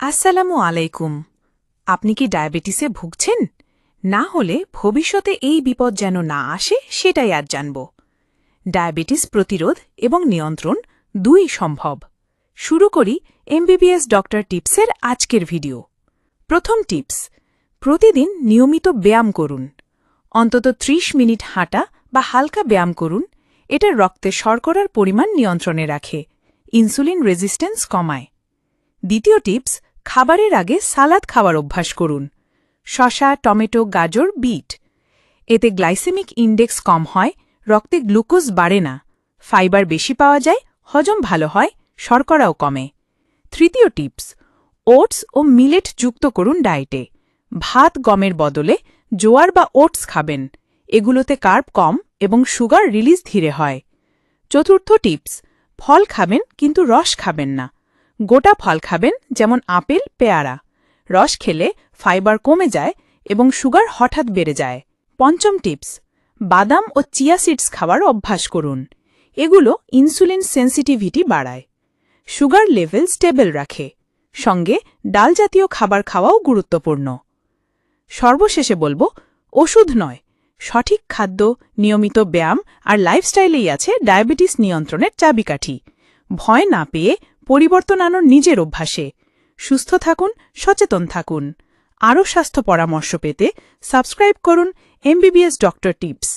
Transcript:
আসসালামু আলাইকুম। আপনি কি ডায়াবেটিসে ভুগছেন? না হলে ভবিষ্যতে এই বিপদ যেন না আসে, সেটাই আজ জানব। ডায়াবেটিস প্রতিরোধ এবং নিয়ন্ত্রণ দুই সম্ভব। শুরু করি এমবিবিএস ডক্টর টিপসের আজকের ভিডিও। প্রথম টিপস, প্রতিদিন নিয়মিত ব্যায়াম করুন। অন্তত ৩০ মিনিট হাঁটা বা হালকা ব্যায়াম করুন। এটা রক্তে শর্করার পরিমাণ নিয়ন্ত্রণে রাখে। ইনসুলিন রেজিস্ট্যান্স কমায়। দ্বিতীয় টিপস খাবারের আগে সালাদ খাওয়ার অভ্যাস করুন। শশা টমেটো, গাজর, বিট। এতে গ্লাইসেমিক ইন্ডেক্স কম হয়, রক্তে গ্লুকোজ বাড়ে না। ফাইবার বেশি পাওয়া যায়, হজম ভালো হয়, শর্করাও কমে। তৃতীয় টিপস, ওটস ও মিলেট যুক্ত করুন ডায়েটে। ভাত গমের বদলে জোয়ার বা ওটস খাবেন। এগুলোতে কার্ব কম এবং সুগার রিলিজ ধীরে হয়। চতুর্থ টিপস, ফল খাবেন কিন্তু রস খাবেন না। গোটা ফল খাবেন যেমন আপেল, পেয়ারা। রস খেলে ফাইবার কমে যায় এবং সুগার হঠাৎ বেড়ে যায়। পঞ্চম টিপস, বাদাম ও চিয়া সিডস খাওয়ার অভ্যাস করুন। এগুলো ইনসুলিন সেন্সিটিভিটি বাড়ায়। সুগার লেভেল স্টেবল রাখে। সঙ্গে ডাল জাতীয় খাবার খাওয়াও গুরুত্বপূর্ণ। সর্বশেষে বলব, ওষুধ নয়, সঠিক খাদ্য, নিয়মিত ব্যায়াম আর লাইফস্টাইলেই আছে ডায়াবেটিস নিয়ন্ত্রণের চাবিকাঠি। ভয় না পেয়ে পরিবর্তন আনুন নিজের অভ্যাসে। সুস্থ থাকুন, সচেতন থাকুন। আরও স্বাস্থ্য পরামর্শ পেতে সাবস্ক্রাইব করুন এমবিবিএস ডক্টর টিপস